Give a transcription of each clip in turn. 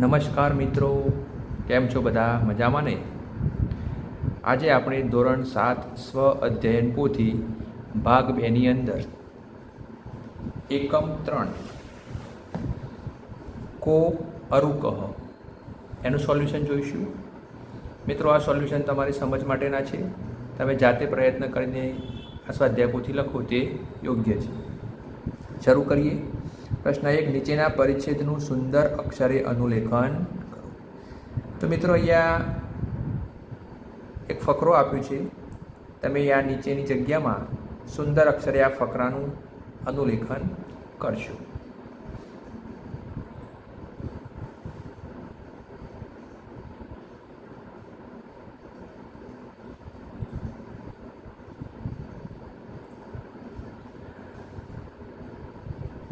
નમસ્કાર મિત્રો, કેમ છો બધા? મજામાં ને? આજે આપણે ધોરણ સાત સ્વ અધ્યયન પોથી ભાગ બેની અંદર એકમ ત્રણ, કો અરુકહ એનું સોલ્યુશન જોઈશું. મિત્રો, આ સોલ્યુશન તમારી સમજ માટેના છે. તમે જાતે પ્રયત્ન કરીને આ સ્વાધ્યાય પોથી લખો તે યોગ્ય છે. શરૂ કરીએ. પ્રશ્ન એક, નીચેના પરિચ્છેદનું સુંદર અક્ષરે અનુલેખન કરો. તો મિત્રો અહીંયા એક ફકરો આપ્યો છે. તમે આ નીચેની જગ્યામાં સુંદર અક્ષરે આ ફકરાનું અનુલેખન કરશો.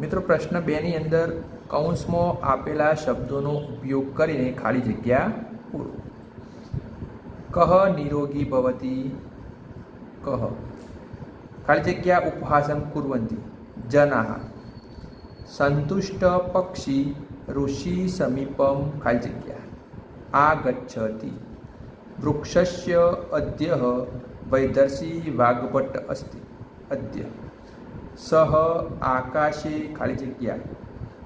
મિત્રો, પ્રશ્ન બેની અંદર કૌંસમાં આપેલા શબ્દોનો ઉપયોગ કરીને ખાલી જગ્યા પૂરો. કહ નિરોગી ભવતી, કહ. ખાલી જગ્યા ઉપહાસમ કુર્વંતી, જનાહ. સંતુષ્ટ પક્ષી ઋષિ સમીપમ ખાલી જગ્યા. આગચ્છતિ વૃક્ષસ્ય અદ્ય વૈદર્શી વાઘભટ્ટ અસ્તિ. અદ્ય સહ આકાશે ખાલી જગ્યા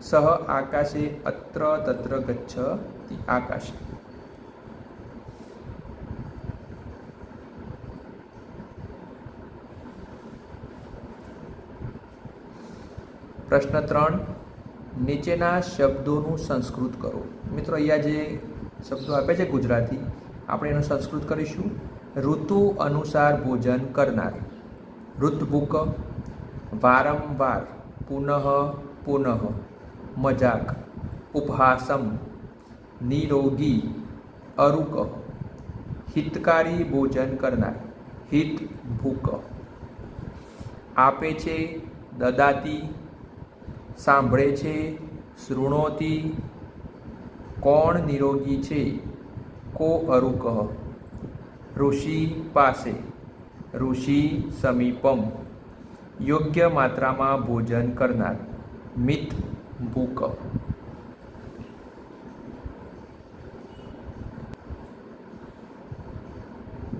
સહ આકાશે અત્ર તત્ર ગચ્છ આકાશે પ્રશ્ન ત્રણ નીચેના શબ્દોનું સંસ્કૃત કરો। મિત્રો, અહીંયા જે શબ્દો આપે છે ગુજરાતી, આપણે એનું સંસ્કૃત કરીશું. ઋતુ અનુસાર ભોજન કરનાર. ઋતબુક વારંવાર પુનઃ પુનઃ મજાક, ઉપહાસમ, નિરોગી, અરુક, હિતકારી ભોજન કરનાર, હિત ભૂક. આપે છે, દદાતી, સાંભળે છે, શૃણોતી, કોણ નિરોગી છે, કો અરુક. ઋષિ પાસે, ઋષિ સમીપમ. યોગ્ય માત્રામાં ભોજન કરનાર. મિત ભૂક.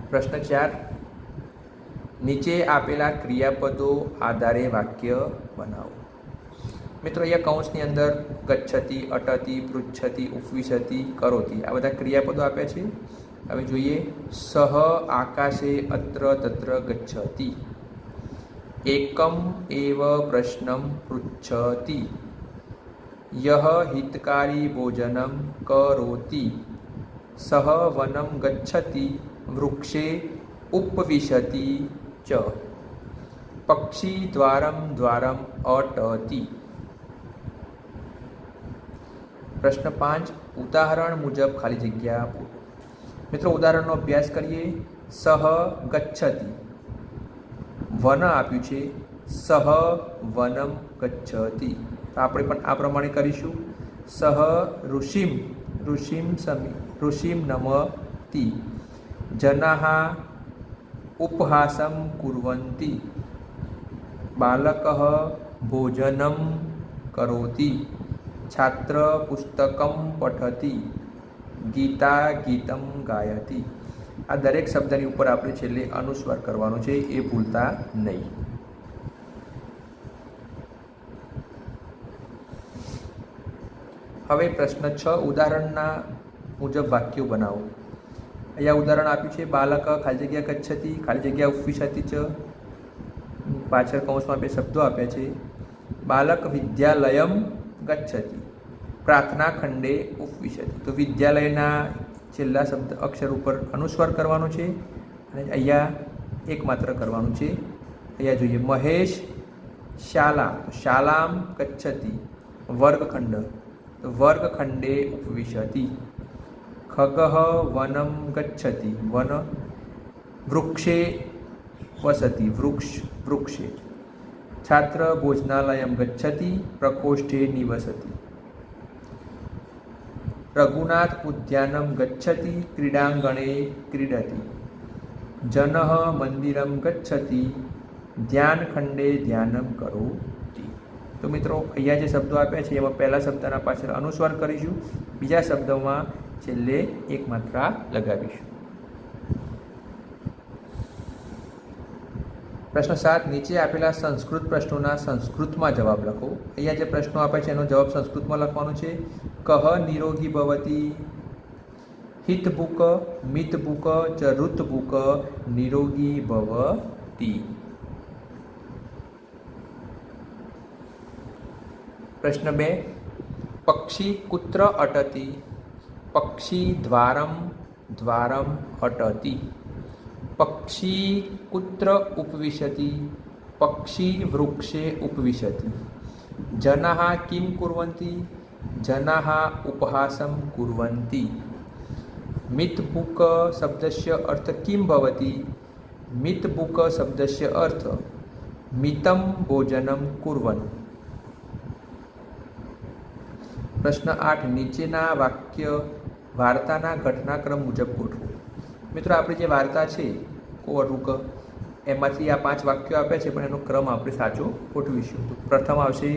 પ્રશ્ન ચાર. નીચે આપેલા ક્રિયાપદો આધારે વાક્ય બનાવો. મિત્રો, અહીંયા કૌંસની અંદર ગચ્છતી, અટતી, પૃચ્છતી, ઉપવિશતી, કરોતી આ બધા ક્રિયાપદો આપ્યા છે. હવે જોઈએ, સહ આકાશે અત્ર તત્ર ગચ્છતી. એકમ એવ પ્રશ્નમ પૃચ્છતિ યહ હિતકારી ભોજનમ કરોતિ સહ વનમ ગચ્છતિ વૃક્ષે ઉપવિશતિ ચ પક્ષી દ્વારમ દ્વારમ અટતી પ્રશ્ન પાંચ ઉદાહરણ મુજબ ખાલી જગ્યા આપો મિત્રો ઉદાહરણનો અભ્યાસ કરીએ સહ ગચ્છતિ વન આપ્યું છે, સહ વનમ ગચ્છતિ. તો આપણે પણ આ પ્રમાણે કરીશું. સહ ઋષિમ ઋષિમ સમી, ઋષિમ નમતી. જનાહા ઉપહાસમ કુર્વન્તિ બાલક ભોજનમ કરોતી. છાત્ર પુસ્તકમ પઠતી. ગીતા ગીતમ ગાયતી. આ દરેક શબ્દની ઉપર આપણે છેલ્લે અનુસ્વાર કરવાનો છે, એ ભૂલતા નહીં. હવે પ્રશ્ન છ, ઉદાહરણના મુજબ વાક્યો બનાવો. અહીંયા ઉદાહરણ આપ્યું છે, બાલક ખાલી જગ્યા ગચ્છતી ખાલી જગ્યા ઉપવિશતી ચ પાછળ કૌંસમાં બે શબ્દો આપ્યા છે, બાલક વિદ્યાલયમ ગચ્છતી, પ્રાર્થના ખંડે ઉપવિશતી તો વિદ્યાલયના છેલ્લા શબ્દ અક્ષર ઉપર અનુસ્વાર કરવાનો છે અને અહીંયા એકમાત્ર કરવાનું છે. અહીંયા જોઈએ, મહેશ શાલા. તો શાલામ ગચ્છતી વર્ગખંડ. તો વર્ગખંડે ઉપવિશતી. ખગહ વનમ ગચ્છતી. વન વૃક્ષે વસતિ. વૃક્ષ, વૃક્ષે. છાત્ર ભોજનાલયમ ગચ્છતી, પ્રકોષ્ઠે નિવસતિ. રઘુનાથ ઉદ્યાનમ ગચ્છતિ ક્રીડાંગણે ક્રીડતિ જન મંદિરમ ગચ્છતિ ધ્યાનખંડે ધ્યાનમ કરોતિ તો મિત્રો અહીંયા જે શબ્દો આપ્યા છે એમાં પહેલા શબ્દના પાછળ અનુસ્વાર કરીશું બીજા શબ્દોમાં છેલ્લે એક માત્રા લગાવીશું પ્રશ્ન સાત નીચે આપેલા સંસ્કૃત પ્રશ્નોના સંસ્કૃતમાં જવાબ લખો અહીંયા જે પ્રશ્નો આપ્યા છે એનો જવાબ સંસ્કૃતમાં લખવાનો છે કહ નિરોગી ભવતી હિત બુક મિત બુક ચ ઋત બુક નિરોગી ભવતી પ્રશ્ન બે પક્ષી કુત્ર અટતી પક્ષી દ્વારમ દ્વારમ અટતી પક્ષી કુત્ર ઉપવિશતિ પક્ષી વૃક્ષે ઉપવિશતિ જનાહ ઉપહાસમ કુર્વંતી મિતબુક શબ્દસ્ય અર્થ કિમ ભવતી મિતબુક શબ્દસ્ય અર્થ મિતમ ભોજનમ કુર્વન પ્રશ્ન આઠ નીચેના વાક્ય વાર્તાના ઘટનાક્રમ મુજબ ગોઠવો મિત્રો આપણી જે વાર્તા છે કોવરુક એમાંથી આ પાંચ વાક્યો આપ્યા છે પણ એનો ક્રમ આપણે સાચો ગોઠવીશું પ્રથમ આવશે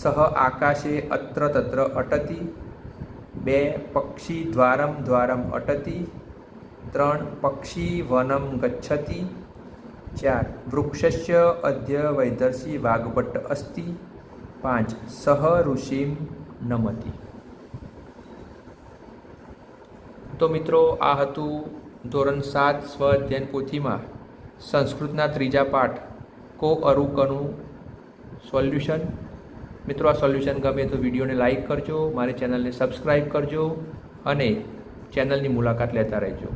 સહ આકાશે અત્ર તત્ર અટતી બે પક્ષી દ્વારમ દ્વારમ અટતી ત્રણ પક્ષી વનમ ગચ્છતિ ચાર વૃક્ષસ્ય અધ્ય વૈદર્શી વાઘભટ્ટ અસ્તિ પાંચ સહ ઋષિમ નમતી તો મિત્રો આ હતું ધોરણ સાત સ્વ અધ્યયન પોથીમાં સંસ્કૃતના ત્રીજા પાઠ કો અરુકનું સોલ્યુશન મિત્રો, આ સોલ્યુશન ગમે તો વિડીયોને લાઈક કરજો, મારી ચેનલને સબસ્ક્રાઈબ કરજો અને ચેનલની મુલાકાત લેતા રહેજો.